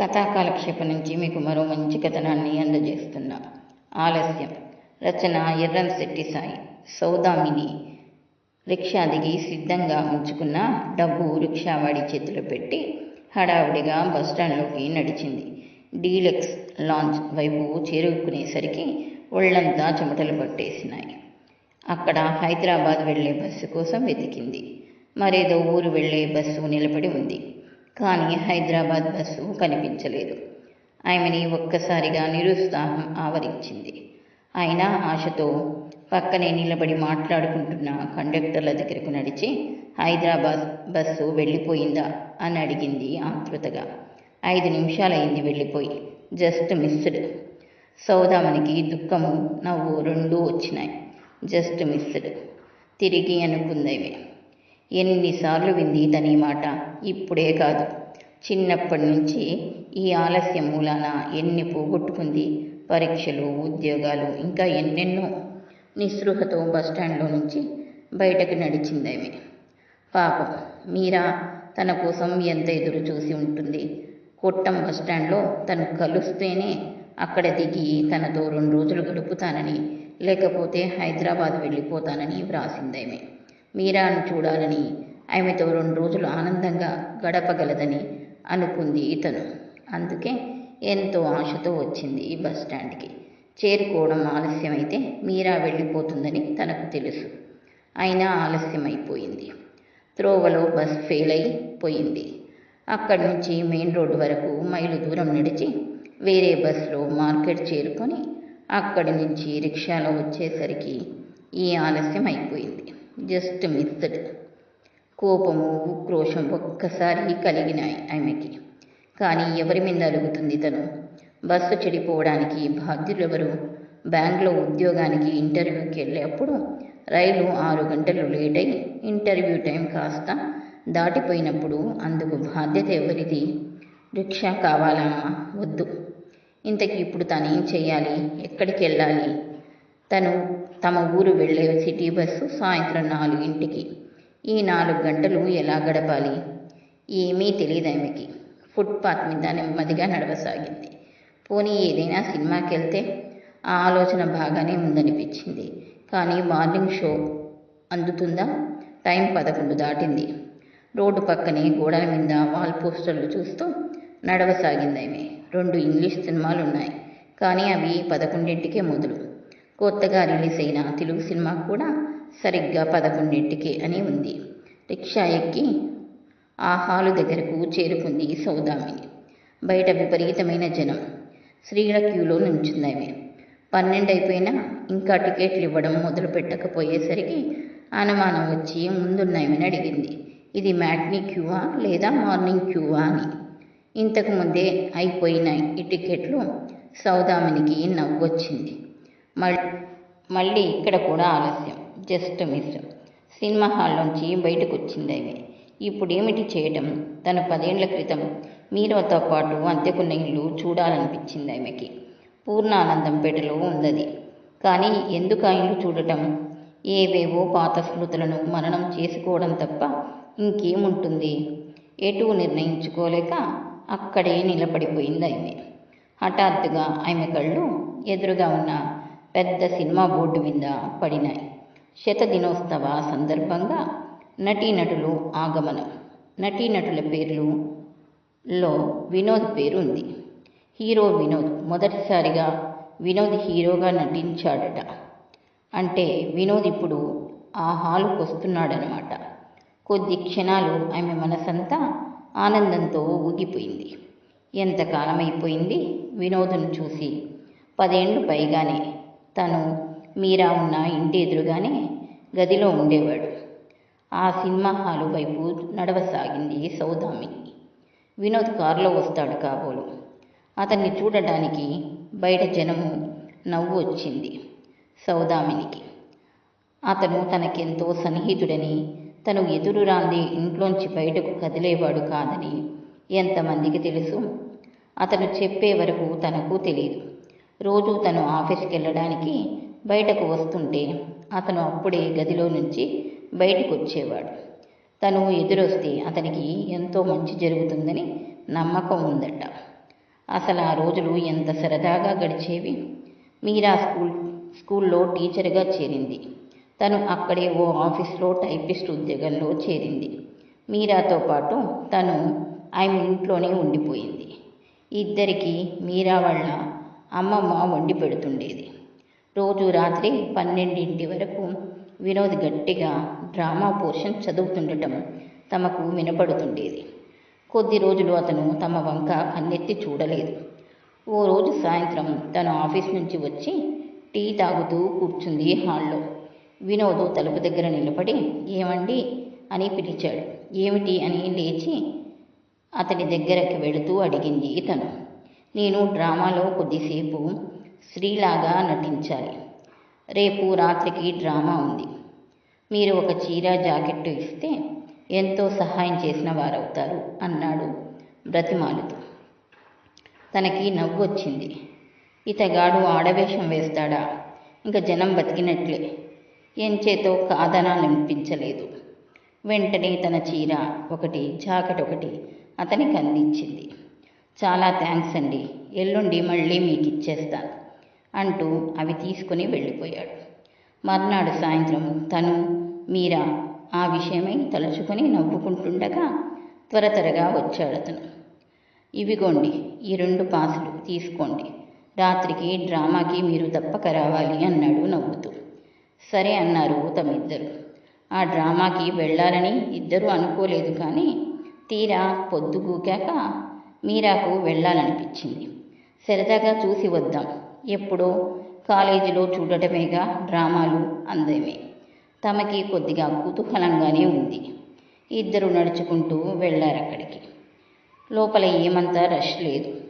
కథాకాలక్షేపం నుంచి మీకు మరో మంచి కథనాన్ని అందజేస్తున్నా. ఆలస్యం. రచన ఎర్రంశెట్టి సాయి. సౌదామిని రిక్షా దిగి సిద్ధంగా ఉంచుకున్న డబ్బు రిక్షావాడి చేతిలో పెట్టి హడావుడిగా బస్టాండ్లోకి నడిచింది. డీలక్స్ లాంచ్ వైపు చేరుకునేసరికి ఒళ్ళంతా చెమటలు పట్టేసినాయి. అక్కడ హైదరాబాద్ వెళ్ళే బస్సు కోసం వెతికింది. మరేదో ఊరు వెళ్ళే బస్సు నిలబడి ఉంది. కానీ హైదరాబాద్ బస్సు కనిపించలేదు. ఆమెని ఒక్కసారిగా నిరుత్సాహం ఆవరించింది. అయినా ఆశతో పక్కనే నిలబడి మాట్లాడుకుంటున్న కండక్టర్ల దగ్గరకు నడిచి హైదరాబాద్ బస్సు వెళ్ళిపోయిందా? అని అడిగింది ఆతృతగా ఐదు నిమిషాలైంది వెళ్ళిపోయి జస్ట్ మిస్డ్. సౌదామనికి దుఃఖము నవ్వు రెండూ వచ్చినాయి. Just missed. తిరిగి అనుకుందేమే. ఎన్నిసార్లు వింది తని మాట. ఇప్పుడే కాదు. చిన్నప్పటి నుంచి ఈ ఆలస్యం మూలాన ఎన్ని పోగొట్టుకుంది? పరీక్షలు ఉద్యోగాలు ఇంకా ఎన్నెన్నో. నిస్పృహతో బస్టాండ్లో నుంచి బయటకు నడిచిందేమి. పాపం మీరా తన కోసం ఎంత ఎదురు చూసి ఉంటుంది. కొట్టం బస్టాండ్లో తను కలుస్తేనే అక్కడ దిగి తనతో రెండు రోజులు గడుపుతానని లేకపోతే హైదరాబాద్ వెళ్ళిపోతానని వ్రాసిందేమే. మీరాను చూడాలని ఆమెతో రెండు రోజులు ఆనందంగా గడపగలదని అనుకుంది ఇతను. అందుకే ఎంతో ఆశతో వచ్చింది ఈ బస్ స్టాండ్కి. చేరుకోవడం ఆలస్యమైతే మీరా వెళ్ళిపోతుందని తనకు తెలుసు. అయినా ఆలస్యమైపోయింది. త్రోవలో బస్ ఫెయిల్ అయిపోయింది అక్కడి నుంచి మెయిన్ రోడ్డు వరకు మైలు దూరం నడిచి వేరే బస్సులో మార్కెట్ చేరుకొని అక్కడి నుంచి రిక్షాలో వచ్చేసరికి ఈ ఆలస్యం అయిపోయింది జస్ట్ మిస్డ్. కోపము ఉక్రోషం ఒక్కసారి కలిగినాయి ఆమెకి. కానీ ఎవరి మీద అలుగుతుంది తను? బస్సు చెడిపోవడానికి బాధ్యులెవరు? బ్యాంక్లో ఉద్యోగానికి ఇంటర్వ్యూకి వెళ్ళేప్పుడు రైలు ఆరు గంటలు లేట్ అయి ఇంటర్వ్యూ టైం కాస్త దాటిపోయినప్పుడు అందుకు బాధ్యత ఎవరిది? రిక్షా కావాలా వద్దు. ఇంతకీ ఇప్పుడు తను ఏం చేయాలి? ఎక్కడికి వెళ్ళాలి? తను తమ ఊరు వెళ్ళే సిటీ బస్సు సాయంత్రం నాలుగింటికి. ఈ నాలుగు గంటలు ఎలా గడపాలి? ఏమీ తెలియదు ఆమెకి. ఫుట్పాత్ మీద నెమ్మదిగా నడవసాగింది. పోనీ ఏదైనా సినిమాకి వెళ్తే ఆ ఆలోచన బాగానే ఉందనిపించింది. కానీ మార్నింగ్ షో అందుతుందా? టైం పదకొండు దాటింది. రోడ్డు పక్కనే గోడల మీద వాల్ పోస్టర్లు చూస్తూ నడవసాగింది ఆమె. రెండు ఇంగ్లీష్ సినిమాలు ఉన్నాయి కానీ అవి పదకొండింటికే మొదలు. కొత్తగా రిలీజ్ అయిన తెలుగు సినిమా కూడా సరిగ్గా పదకొండింటికి అని ఉంది. రిక్షా ఎక్కి ఆ హాలు దగ్గరకు చేరుకుంది సౌదామిని. బయట విపరీతమైన జనం స్త్రీల క్యూలో నుంచుందామె పన్నెండు అయిపోయినా ఇంకా టికెట్లు ఇవ్వడం మొదలు పెట్టకపోయేసరికి అనుమానం వచ్చి ముందున్నాయమని అడిగింది. ఇది మ్యాట్నీ క్యూవా లేదా మార్నింగ్ క్యూవా అని. ఇంతకు ముందే అయిపోయినాయి ఈ టికెట్లు సౌదామినికి నవ్వొచ్చింది. మళ్ళీ ఇక్కడ కూడా ఆలస్యం. జస్ట్ మిస్ సినిమా హాల్లోంచి బయటకు వచ్చింది ఆమె. ఇప్పుడు ఏమిటి చేయటం? తన పదేండ్ల క్రితం మీరవతో పాటు అంతెకున్న ఇల్లు చూడాలనిపించింది ఆమెకి. పూర్ణానందంపేటలో ఉందది కానీ ఎందుకు ఆ ఇల్లు చూడటం? ఏవేవో పాత స్మృతులను మననం చేసుకోవడం తప్ప ఇంకేముంటుంది? ఎటు నిర్ణయించుకోలేక అక్కడే నిలబడిపోయింది ఆమె. హఠాత్తుగా ఆమె కళ్ళు ఎదురుగా ఉన్న పెద్ద సినిమా బోర్డు మీద పడినాయి. శత దినోత్సవ సందర్భంగా నటీనటులు ఆగమనం. నటీనటుల పేర్లులో వినోద్ పేరు ఉంది హీరో వినోద్ మొదటిసారిగా వినోద్ హీరోగా నటించాడట. అంటే వినోద్ ఇప్పుడు ఆ హాలుకు వస్తున్నాడనమాట. కొద్ది క్షణాలు ఆమె మనసంతా ఆనందంతో ఊగిపోయింది. ఎంతకాలం అయిపోయింది వినోదును చూసి? పదేండ్లు పైగానే తను మీరా ఉన్న ఇంటి ఎదురుగానే గదిలో ఉండేవాడు. ఆ సినిమా హాలు వైపు నడవసాగింది సౌదామిని వినోద్ కారులో వస్తాడు కాబోలు. అతన్ని చూడటానికి బయట జనము నవ్వు వచ్చింది సౌదామినికి. అతను తనకెంతో సన్నిహితుడని తను ఎదురు రాంది ఇంట్లోంచి బయటకు కదిలేవాడు కాదని ఎంతమందికి తెలుసు? అతను చెప్పే వరకు తనకు తెలియదు. రోజు తను ఆఫీస్కి వెళ్ళడానికి బయటకు వస్తుంటే అతను అప్పుడే గదిలో నుంచి బయటకు వచ్చేవాడు తను ఎదురొస్తే అతనికి ఎంతో మంచి జరుగుతుందని నమ్మకం ఉందట. అసలు ఆ రోజులు ఎంత సరదాగా గడిచేవి? మీరా స్కూల్ స్కూల్లో టీచర్గా చేరింది. తను అక్కడే ఓ ఆఫీస్లో టైపిస్ట్ ఉద్యోగంలో చేరింది. మీరాతో పాటు తను ఆమె ఇంట్లోనే ఉండిపోయింది. ఇద్దరికి మీరా వాళ్ళ అమ్మమ్మ వండి పెడుతుండేది. రోజు రాత్రి పన్నెండింటి వరకు వినోద్ గట్టిగా డ్రామా పోర్షన్ చదువుతుండటం తమకు వినపడుతుండేది. కొద్ది రోజులు అతను తమ వంక కన్నెత్తి చూడలేదు. ఓ రోజు సాయంత్రం తను ఆఫీస్ నుంచి వచ్చి టీ తాగుతూ కూర్చుంది హాల్లో. వినోద్ తలుపు దగ్గర నిలబడి ఏమండి? అని పిలిచాడు. ఏమిటి? అని లేచి అతని దగ్గరకు వెళుతూ అడిగింది తను. నేను డ్రామాలో కొద్దిసేపు స్త్రీలాగా నటించాలి. రేపు రాత్రికి డ్రామా ఉంది. మీరు ఒక చీర జాకెట్టు ఇస్తే ఎంతో సహాయం చేసిన వారవుతారు అన్నాడు బ్రతిమాలుతూ. తనకి నవ్వు వచ్చింది ఇతగాడు ఆడవేషం వేస్తాడా? ఇంకా జనం బతికినట్లే. ఎంచేతో కాదనాలనిపించలేదు వెంటనే తన చీర ఒకటి జాకెట్ ఒకటి అతనికి అందించింది. చాలా థ్యాంక్స్ అండి. ఎల్లుండి మళ్ళీ మీకు ఇచ్చేస్తాను అంటూ అవి తీసుకుని వెళ్ళిపోయాడు. మర్నాడు సాయంత్రం తను మీరా ఆ విషయమై తలుచుకొని నవ్వుకుంటుండగా త్వర త్వరగా వచ్చాడు అతను. ఇవిగోండి ఈ రెండు పాసులు తీసుకోండి. రాత్రికి డ్రామాకి మీరు తప్పక రావాలి అన్నాడు నవ్వుతూ. సరే అన్నారు తమిద్దరు. ఆ డ్రామాకి వెళ్ళాలని ఇద్దరూ అనుకోలేదు కానీ తీరా పొద్దుగూకాక మీరాకు వెళ్ళాలనిపించింది. సరదాగా చూసి వద్దాం. ఎప్పుడో కాలేజీలో చూడటమేగా డ్రామాలు అందేమే. తమకి కొద్దిగా కుతూహలంగానే ఉంది. ఇద్దరు నడుచుకుంటూ వెళ్ళారు అక్కడికి లోపల ఏమంతా రష్ లేదు.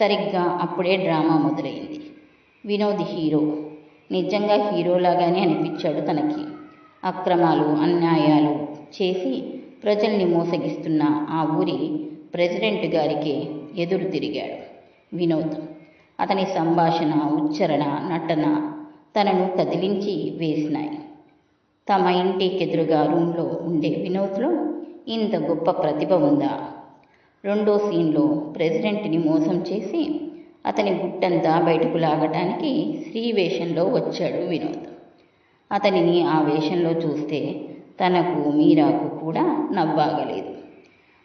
సరిగ్గా అప్పుడే డ్రామా మొదలైంది. వినోద్ హీరో. నిజంగా హీరోలాగానే అనిపించాడు తనకి. అక్రమాలు అన్యాయాలు చేసి ప్రజల్ని మోసగిస్తున్న ఆ ఊరి ప్రెసిడెంట్ గారికే ఎదురు తిరిగాడు. వినోద్ అతని సంభాషణ ఉచ్చరణ నటన తనను కదిలించి వేసినాయి. తమ ఇంటికెదురుగా రూమ్లో ఉండే వినోద్లో ఇంత గొప్ప ప్రతిభ ఉందా? రెండో సీన్లో ప్రెసిడెంట్ని మోసం చేసి అతని గుట్టంతా బయటకు లాగటానికి శ్రీ వేషంలో వచ్చాడు వినోద్. అతనిని ఆ వేషంలో చూస్తే తనకు మీరాకు కూడా నవ్వాగలేదు.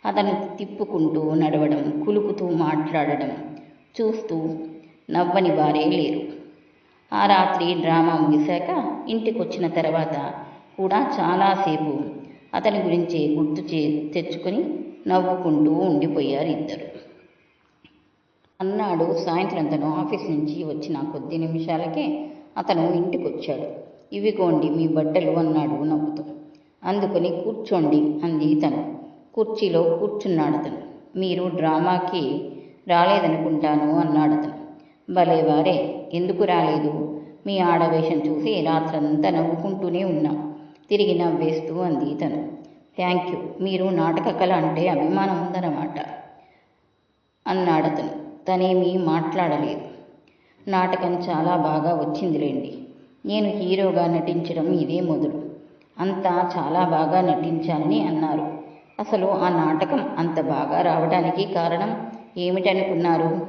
అతను తిప్పుకుంటూ నడవడం కులుకుతూ మాట్లాడడం చూస్తూ నవ్వని వారే లేరు. ఆ రాత్రి డ్రామా ముగిశాక ఇంటికొచ్చిన తర్వాత కూడా చాలాసేపు అతని గురించి గుర్తు చే తెచ్చుకొని నవ్వుకుంటూ ఉండిపోయారు ఇద్దరు. అన్నాడు సాయంత్రం తను ఆఫీస్ నుంచి వచ్చిన కొద్ది నిమిషాలకే అతను ఇంటికొచ్చాడు. ఇవిగోండి మీ బట్టలు అన్నాడు నవ్వుతూ. అందుకొని కూర్చోండి అంది తను. కుర్చీలో కూర్చున్నాడు అతను. మీరు డ్రామాకి రాలేదనుకుంటాను అన్నాడు అతను. భలే వారే ఎందుకు రాలేదు? మీ ఆడవేషం చూసి రాత్రంతా నవ్వుకుంటూనే ఉన్నాం. తిరిగి నవ్వేస్తూ అంది తను. Thank you. మీరు నాటక కళ అంటే అభిమానం ఉందన్నమాట అన్నాడు అతను. తనేమీ మాట్లాడలేదు. నాటకం చాలా బాగా వచ్చిందిలేండి. నేను హీరోగా నటించడం ఇదే మొదలు. అంతా చాలా బాగా నటించాలని అన్నారు. అసలు ఆ నాటకం అంత బాగా రావడానికి కారణం ఏమిటనుకున్నారు?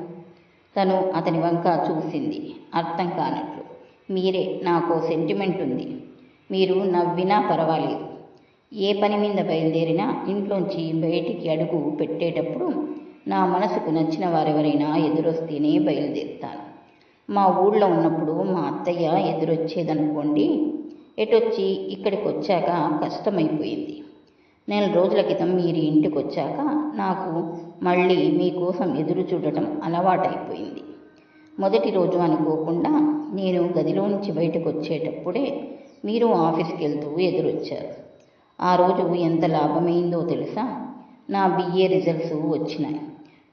తను అతని వంక చూసింది. అర్థం కానట్లు. మీరే నాకు సెంటిమెంట్ ఉంది మీరు నవ్వినా పర్వాలేదు. ఏ పని మీద బయలుదేరినా ఇంట్లోంచి బయటికి అడుగు పెట్టేటప్పుడు నా మనసుకు నచ్చిన వారెవరైనా ఎదురొస్తేనే బయలుదేరుతాను. మా ఊళ్ళో ఉన్నప్పుడు మా అత్తయ్య ఎదురొచ్చేదనుకోండి ఎటొచ్చి ఇక్కడికి వచ్చాక కష్టమైపోయింది. నెల రోజుల క్రితం మీరు ఇంటికి వచ్చాక నాకు మళ్ళీ మీకోసం ఎదురు చూడటం అలవాటైపోయింది. మొదటి రోజు అనుకోకుండా నేను గదిలో నుంచి బయటకు వచ్చేటప్పుడే మీరు ఆఫీస్కి వెళ్తూ ఎదురొచ్చారు. ఆ రోజు ఎంత లాభమైందో తెలుసా? నా బిఏ రిజల్ట్స్ వచ్చినాయి.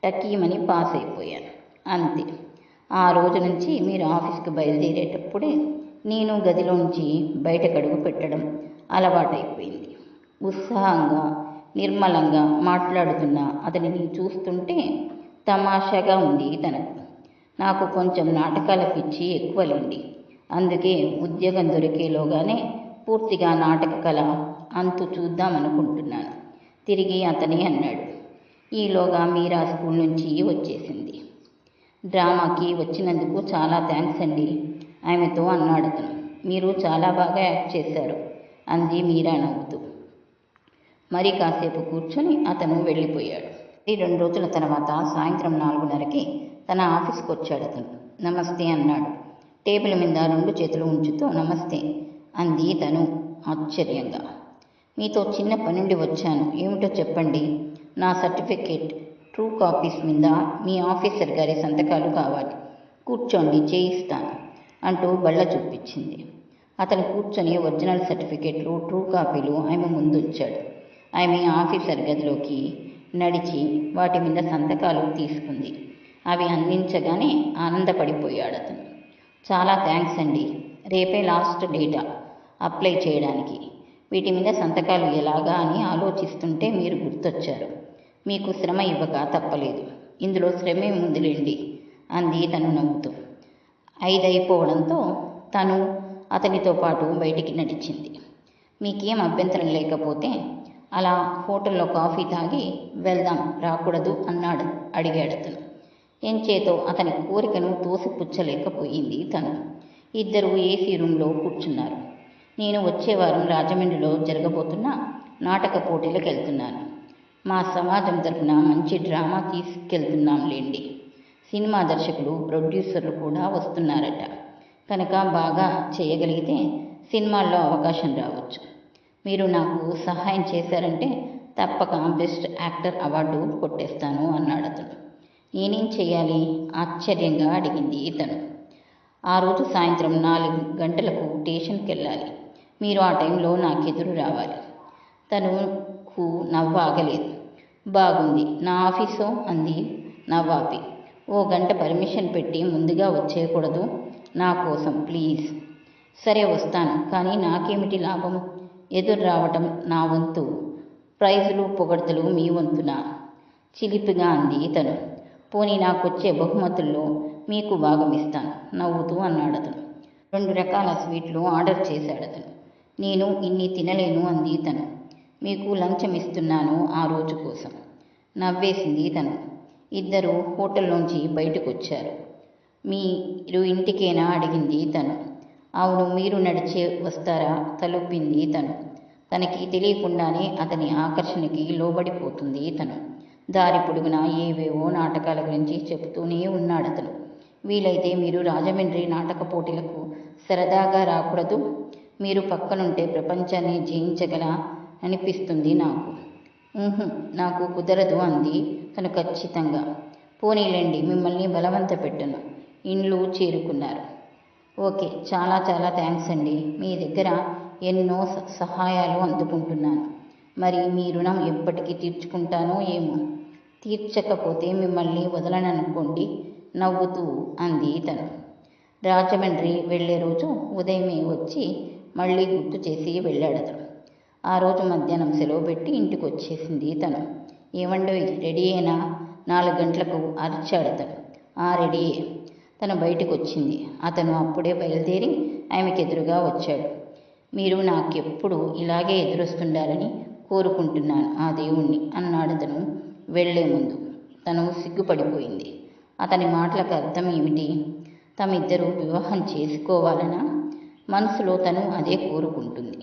టక్కీమని పాస్ అయిపోయాను అంతే. ఆ రోజు నుంచి మీరు ఆఫీస్కి బయలుదేరేటప్పుడే నేను గదిలోంచి బయటకు అడుగు పెట్టడం అలవాటైపోయింది. ఉత్సాహంగా నిర్మలంగా మాట్లాడుతున్న అతనిని చూస్తుంటే తమాషాగా ఉంది తనకు. నాకు కొంచెం నాటకాల పిచ్చి ఎక్కువలేండి. అందుకే ఉద్యోగం దొరికేలోగానే పూర్తిగా నాటక కళ అంతు చూద్దామనుకుంటున్నాను తిరిగి అతని అన్నాడు. ఈలోగా మీరా స్కూల్ నుంచి వచ్చేసింది. డ్రామాకి వచ్చినందుకు చాలా థ్యాంక్స్ అండి. ఆమెతో అన్నాడు అతను. మీరు చాలా బాగా యాక్ట్ చేశారు. అంది మీరా నవ్వుతూ. మరి కాసేపు కూర్చొని అతను వెళ్ళిపోయాడు. ఈ రెండు రోజుల తర్వాత సాయంత్రం నాలుగున్నరకి తన ఆఫీస్కి వచ్చాడు అతను. నమస్తే అన్నాడు. టేబుల్ మీద రెండు చేతులు ఉంచుతూ నమస్తే అంది తను ఆశ్చర్యంగా. మీతో చిన్న పనుండి వచ్చాను. ఏమిటో చెప్పండి. నా సర్టిఫికేట్ ట్రూ కాపీస్ మీద మీ ఆఫీసర్ గారి సంతకాలు కావాలి. కూర్చోండి చేయిస్తాను అంటూ బళ్ళ చూపించింది. అతను కూర్చొని ఒరిజినల్ సర్టిఫికేట్లు ట్రూ కాపీలు ఆమె ముందుంచాడు ఆమె ఆఫీసర్ గదిలోకి నడిచి వాటి మీద సంతకాలు తీసుకుంది. అవి అందించగానే ఆనందపడిపోయాడు అతను చాలా థ్యాంక్స్ అండి. రేపే లాస్ట్ డేటా అప్లై చేయడానికి. వీటి మీద సంతకాలు ఎలాగా అని ఆలోచిస్తుంటే మీరు గుర్తొచ్చారు. మీకు శ్రమ ఇవ్వక తప్పలేదు. ఇందులో శ్రమే ముందులేండి అంది తను నవ్వుతూ. ఐదైపోవడంతో తను అతనితో పాటు బయటికి నడిచింది. మీకేం అభ్యంతరం లేకపోతే అలా హోటల్లో కాఫీ తాగి వెళ్దాం రాకూడదు అన్నాడు అడిగాడు అతను ఎంచేతో అతని కోరికను తోసిపుచ్చలేకపోయింది తను. ఇద్దరు ఏసీ రూమ్లో కూర్చున్నారు. నేను వచ్చే వారం రాజమండ్రిలో జరగబోతున్న నాటక పోటీలకు వెళ్తున్నాను మా సమాజం తరపున మంచి డ్రామా తీసుకెళ్తున్నాం లేండి సినిమా దర్శకులు ప్రొడ్యూసర్లు కూడా వస్తున్నారట. కనుక బాగా చేయగలిగితే సినిమాల్లో అవకాశం రావచ్చు. మీరు నాకు సహాయం చేశారంటే తప్పక బెస్ట్ యాక్టర్ అవార్డు కొట్టేస్తాను అన్నాడు అతను నేనేం చేయాలి ఆశ్చర్యంగా అడిగింది ఇతను. ఆ రోజు సాయంత్రం నాలుగు గంటలకు స్టేషన్కి వెళ్ళాలి. మీరు ఆ టైంలో నాకెదురు రావాలి. తనుకు నవ్వాగలేదు బాగుంది. నా ఆఫీసో? అంది నవ్వాపి. ఓ గంట పర్మిషన్ పెట్టి ముందుగా వచ్చేయకూడదు. నా కోసం ప్లీజ్. సరే వస్తాను. కానీ నాకేమిటి లాభం ఎదురు రావటం నా వంతు. ప్రైజులు పొగడ్తలు మీ వంతున. చిలిపిగా అంది ఇతను. పోనీ నాకొచ్చే బహుమతుల్లో మీకు భాగం ఇస్తాను నవ్వుతూ అన్నాడు అతను రెండు రకాల స్వీట్లు ఆర్డర్ చేశాడు అతను నేను ఇన్ని తినలేను అంది తను మీకు లంచం ఇస్తున్నాను ఆ రోజు కోసం. నవ్వేసింది తను ఇద్దరు హోటల్లోంచి బయటకు వచ్చారు మీరు ఇంటికేనా? అడిగింది తను అవును మీరు నడిచే వస్తారా? తలుపింది తను. తనకి తెలియకుండానే అతని ఆకర్షణకి లోబడిపోతుంది తను. దారి పొడుగునా ఏవేవో నాటకాల గురించి చెబుతూనే ఉన్నాడు అతను. వీలైతే మీరు రాజమండ్రి నాటక పోటీలకు సరదాగా రాకూడదు. మీరు పక్కనుంటే ప్రపంచాన్ని జయించగల అనిపిస్తుంది నాకు. నాకు కుదరదు అంది తను ఖచ్చితంగా. పోనీలేండి మిమ్మల్ని బలవంత పెట్టను. ఇండ్లు చేరుకున్నారు. ఓకే చాలా చాలా థ్యాంక్స్ అండి. మీ దగ్గర ఎన్నో స- సహాయాలు అందుకుంటున్నాను. మరి మీ రుణం ఎప్పటికీ తీర్చుకుంటానో ఏమో. తీర్చకపోతే మిమ్మల్ని వదలననుకోండి నవ్వుతూ అంది తను. రాజమండ్రి వెళ్ళే రోజు ఉదయమే వచ్చి మళ్ళీ గుర్తు చేసి వెళ్ళాడతను. ఆ రోజు మధ్యాహ్నం సెలవు పెట్టి ఇంటికి వచ్చేసింది తను. ఏమండోయ్ రెడీ అయినా నాలుగు గంటలకు అరిచాడు ఆ రెడీయే. తను బయటకు వచ్చింది అతను అప్పుడే బయలుదేరి ఆమెకు ఎదురుగా వచ్చాడు. మీరు నాకెప్పుడు ఇలాగే ఎదురొస్తుండాలని కోరుకుంటున్నాను ఆ దేవుణ్ణి అన్నాడు అతను వెళ్ళే ముందు. తను సిగ్గుపడిపోయింది. అతని మాటలకు అర్థం ఏమిటి? తమిద్దరూ వివాహం చేసుకోవాలనా? మనసులో తను అదే కోరుకుంటుంది.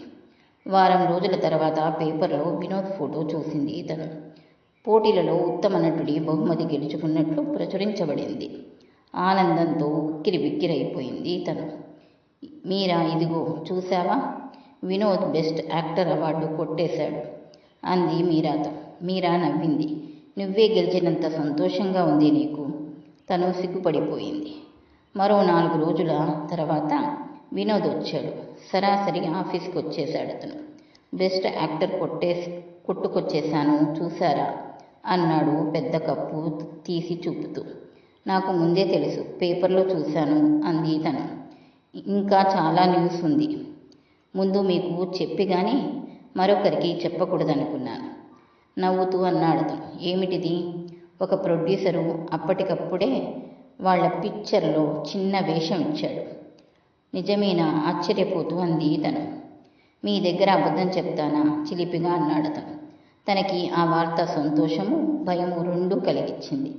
వారం రోజుల తర్వాత పేపర్లో వినోద్ ఫోటో చూసింది తను పోటీలలో ఉత్తమ నటుడి బహుమతి గెలుచుకున్నట్లు ప్రచురించబడింది. ఆనందంతో ఉక్కిరి బిక్కిరైపోయింది తను. మీరా ఇదిగో చూసావా వినోద్ బెస్ట్ యాక్టర్ అవార్డు కొట్టేశాడు అంది మీరాతో. మీరా నవ్వింది. నువ్వే గెలిచినంత సంతోషంగా ఉంది నీకు. తను సిగ్గుపడిపోయింది. మరో నాలుగు రోజుల తర్వాత వినోద్ వచ్చాడు. సరాసరి ఆఫీస్కి వచ్చేశాడు అతను బెస్ట్ యాక్టర్ కొట్టేసి కొట్టుకొచ్చేశాను చూసారా అన్నాడు పెద్ద కప్పు తీసి చూపుతూ. నాకు ముందే తెలుసు. పేపర్లో చూశాను అంది తను. ఇంకా చాలా న్యూస్ ఉంది. ముందు మీకు చెప్పి కానీ మరొకరికి చెప్పకూడదనుకున్నాను. నవ్వుతూ అన్నాడు ఏమిటిది? ఒక ప్రొడ్యూసరు అప్పటికప్పుడే వాళ్ళ పిక్చర్లో చిన్న వేషం ఇచ్చాడు. నిజమేనా? ఆశ్చర్యపోతూ అంది తను. మీ దగ్గర అబద్ధం చెప్తానా? చిలిపిగా అన్నాడు తను. తనకి ఆ వార్త సంతోషము భయము రెండూ కలిగించింది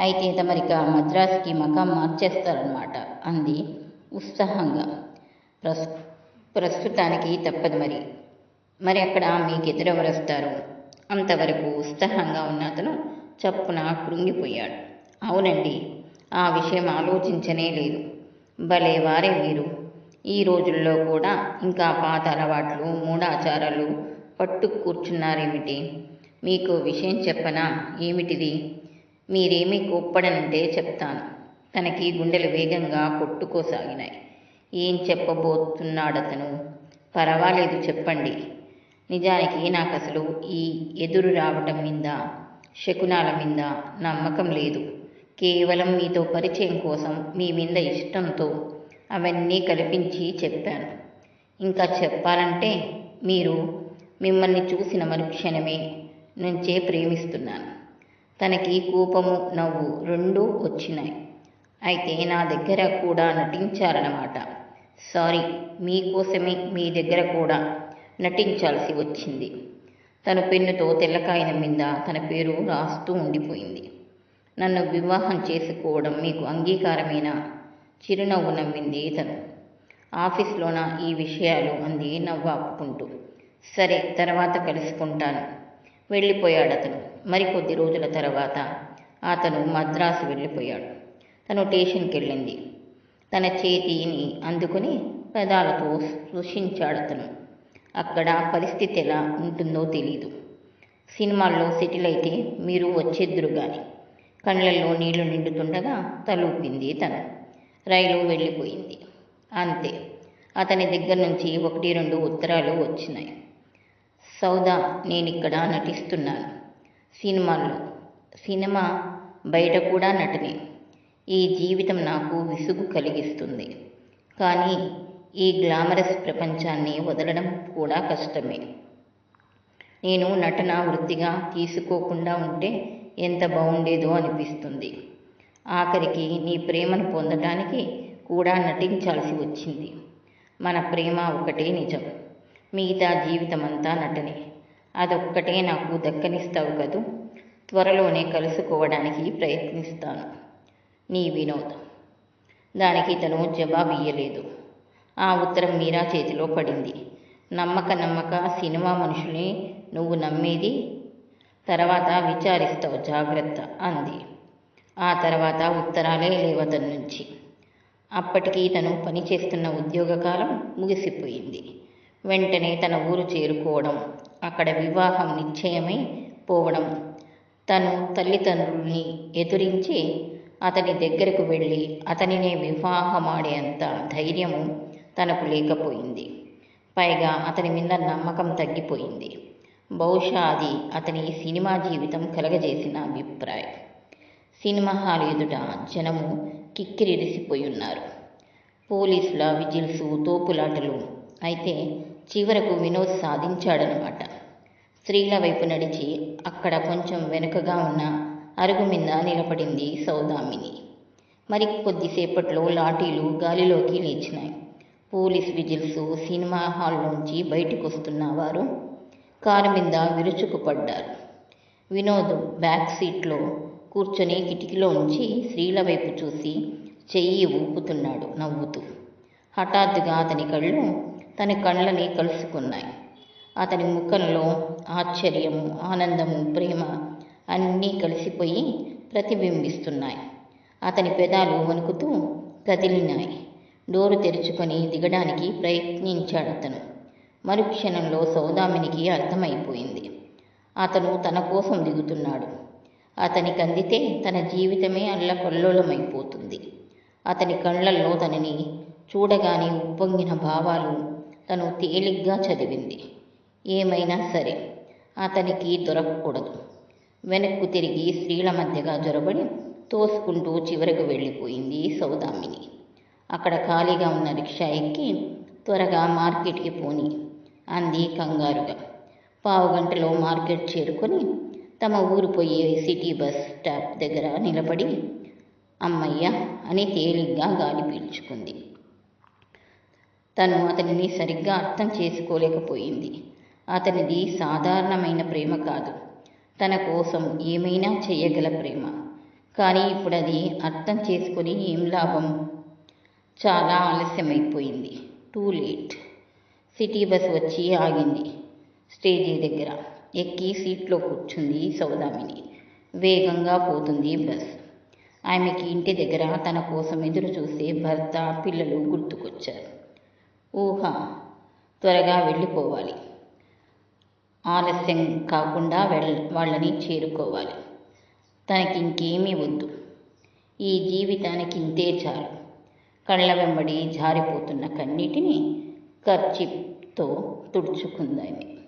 అయితే తమరిక మద్రాసుకి మకాం మార్చేస్తారనమాట అంది ఉత్సాహంగా. ప్రస్ ప్రస్తుతానికి తప్పదు మరి. మరి అక్కడ మీకు ఎదురెవరొస్తారు అంతవరకు ఉత్సాహంగా ఉన్న అతను చప్పున కృంగిపోయాడు. అవునండి ఆ విషయం ఆలోచించనే లేదు. భలే వారే మీరు. ఈ రోజుల్లో కూడా ఇంకా పాత అలవాట్లు మూఢాచారాలు పట్టు కూర్చున్నారేమిటి మీకు విషయం చెప్పనా? ఏమిటిది? మీరేమీ కోప్పడనంటే చెప్తాను. తనకి గుండెలు వేగంగా కొట్టుకోసాగినాయి. ఏం చెప్పబోతున్నాడతను? పర్వాలేదు చెప్పండి. నిజానికి నాకు అసలు ఈ ఎదురు రావటం మీద శకునాల మీద నమ్మకం లేదు. కేవలం మీతో పరిచయం కోసం మీ మీద ఇష్టంతో అవన్నీ కల్పించి చెప్పాను. ఇంకా చెప్పాలంటే మీరు మిమ్మల్ని చూసిన మరుక్షణమే నుంచే ప్రేమిస్తున్నాను. తనకి కోపము నవ్వు రెండూ వచ్చినాయి. అయితే నా దగ్గర కూడా నటించారన్నమాట. సారీ మీకోసమే మీ దగ్గర కూడా నటించాల్సి వచ్చింది. తన పెన్నుతో తెల్లకాయన మీద తన పేరు రాస్తూ ఉండిపోయింది. నన్ను వివాహం చేసుకోవడం మీకు అంగీకారమేనా? చిరునవ్వు నవ్వింది తను. ఆఫీస్లోన ఈ విషయాలు అంది నవ్వు ఆపుకుంటూ సరే తర్వాత కలుసుకుంటాను. వెళ్ళిపోయాడు అతను మరికొద్ది రోజుల తర్వాత అతను మద్రాసు వెళ్ళిపోయాడు. తను స్టేషన్కి వెళ్ళింది తన చేతిని అందుకుని పెదాలతో సృష్టించాడు అతను అక్కడ పరిస్థితి ఎలా ఉంటుందో తెలీదు. సినిమాల్లో సెటిల్ అయితే మీరు వచ్చేద్దరు కానీ కళ్ళల్లో నీళ్ళు నిండుతుండగా తలూపింది తను. రైలు వెళ్ళిపోయింది. అంతే. అతని దగ్గర నుంచి ఒకటి రెండు ఉత్తరాలు వచ్చినాయి. సౌదా నేనిక్కడ నటిస్తున్నాను. సినిమాల్లో సినిమా బయట కూడా నటనే. ఈ జీవితం నాకు విసుగు కలిగిస్తుంది. కానీ ఈ గ్లామరస్ ప్రపంచాన్ని వదలడం కూడా కష్టమే. నేను నటన వృత్తిగా తీసుకోకుండా ఉంటే ఎంత బాగుండేదో అనిపిస్తుంది. ఆఖరికి నీ ప్రేమను పొందటానికి కూడా నటించాల్సి వచ్చింది. మన ప్రేమ ఒకటే నిజం. మిగతా జీవితమంతా నటనే. అదొక్కటే నాకు దక్కనిస్తావు కదూ? త్వరలోనే కలుసుకోవడానికి ప్రయత్నిస్తాను. నీ వినోద్. దానికి తను జవాబు ఇయ్యలేదు ఆ ఉత్తరం మీరా చేతిలో పడింది. నమ్మక నమ్మక సినిమా మనుషుల్ని నువ్వు నమ్మేది? తర్వాత విచారిస్తావు జాగ్రత్త అంది. ఆ తర్వాత ఉత్తరాలే లేవతని నుంచి అప్పటికి తను పనిచేస్తున్న ఉద్యోగ కాలం ముగిసిపోయింది. వెంటనే తన ఊరు చేరుకోవడం అక్కడ వివాహం నిశ్చయమై పోవడం. తను తల్లిదండ్రుల్ని ఎదురించి అతని దగ్గరకు వెళ్ళి అతనినే వివాహమాడేంత ధైర్యము తనకు లేకపోయింది. పైగా అతని మీద నమ్మకం తగ్గిపోయింది. బహుశా అది అతని సినిమా జీవితం కలగజేసిన అభిప్రాయం. సినిమా హాల్ ఎదుట జనము కిక్కిరిసిపోయి ఉన్నారు. పోలీసుల విజిల్సు తోపులాటలు అయితే చివరకు వినోద్ సాధించాడనమాట స్త్రీల వైపు నడిచి అక్కడ కొంచెం వెనుకగా ఉన్న అరుగు మీద నిలబడింది సౌదామిని. మరి కొద్దిసేపట్లో లాఠీలు గాలిలోకి లేచినాయి. పోలీస్ విజిల్స్ సినిమా హాల్లోంచి బయటకు వస్తున్న వారు కారు మీద విరుచుకుపడ్డారు. వినోద్ బ్యాక్ సీట్లో కూర్చొని కిటికీలో ఉంచి స్త్రీల వైపు చూసి చెయ్యి ఊపుతున్నాడు నవ్వుతూ. హఠాత్తుగా అతని కళ్ళు తన కళ్ళని కలుసుకున్నాయి. అతని ముఖంలో ఆశ్చర్యము ఆనందము ప్రేమ అన్నీ కలిసిపోయి ప్రతిబింబిస్తున్నాయి. అతని పెదాలు వణుకుతూ కదిలినాయి. డోరు తెరుచుకొని దిగడానికి ప్రయత్నించాడు అతను. మరుక్షణంలో సౌదామినికి అర్థమైపోయింది. అతను తన కోసం దిగుతున్నాడు. అతనికి అందితే తన జీవితమే అల్లకల్లోలమైపోతుంది. అతని కళ్ళల్లో తనని చూడగానే ఉప్పొంగిన భావాలు తను తేలిగ్గా చదివింది. ఏమైనా సరే అతనికి దొరకకూడదు. వెనక్కు తిరిగి స్త్రీల మధ్యగా జొరబడి తోసుకుంటూ చివరకు వెళ్ళిపోయింది సౌదామిని. అక్కడ ఖాళీగా ఉన్న రిక్షా ఎక్కి త్వరగా మార్కెట్కి పోని అంది కంగారుగా. పావు గంటలో మార్కెట్ చేరుకొని తమ ఊరు పోయే సిటీ బస్ స్టాప్ దగ్గర నిలబడి అమ్మయ్య అని తేలిగ్గా గాలి పీల్చుకుంది. తను అతనిని సరిగ్గా అర్థం చేసుకోలేకపోయింది. అతనిది సాధారణమైన ప్రేమ కాదు. తన కోసం ఏమైనా చేయగల ప్రేమ. కానీ ఇప్పుడు అది అర్థం చేసుకొని ఏం లాభం? చాలా ఆలస్యమైపోయింది. Too late. సిటీ బస్ వచ్చి ఆగింది. స్టేజీ దగ్గర. ఎక్కి సీట్లో కూర్చుంది సౌదామిని. వేగంగా పోతుంది బస్. ఆమెకి ఇంటి దగ్గర తన కోసం ఎదురు చూసే భర్త పిల్లలు గుర్తుకొచ్చారు. ఊహ. త్వరగా వెళ్ళిపోవాలి. ఆలస్యం కాకుండా వెళ్ళ వాళ్ళని చేరుకోవాలి. తనకి ఇంకేమీ వద్దు. ఈ జీవితానికి ఇంతే చాలు. కళ్ళ వెంబడి జారిపోతున్న కన్నీటిని కర్చిప్తో తుడుచుకుందామె.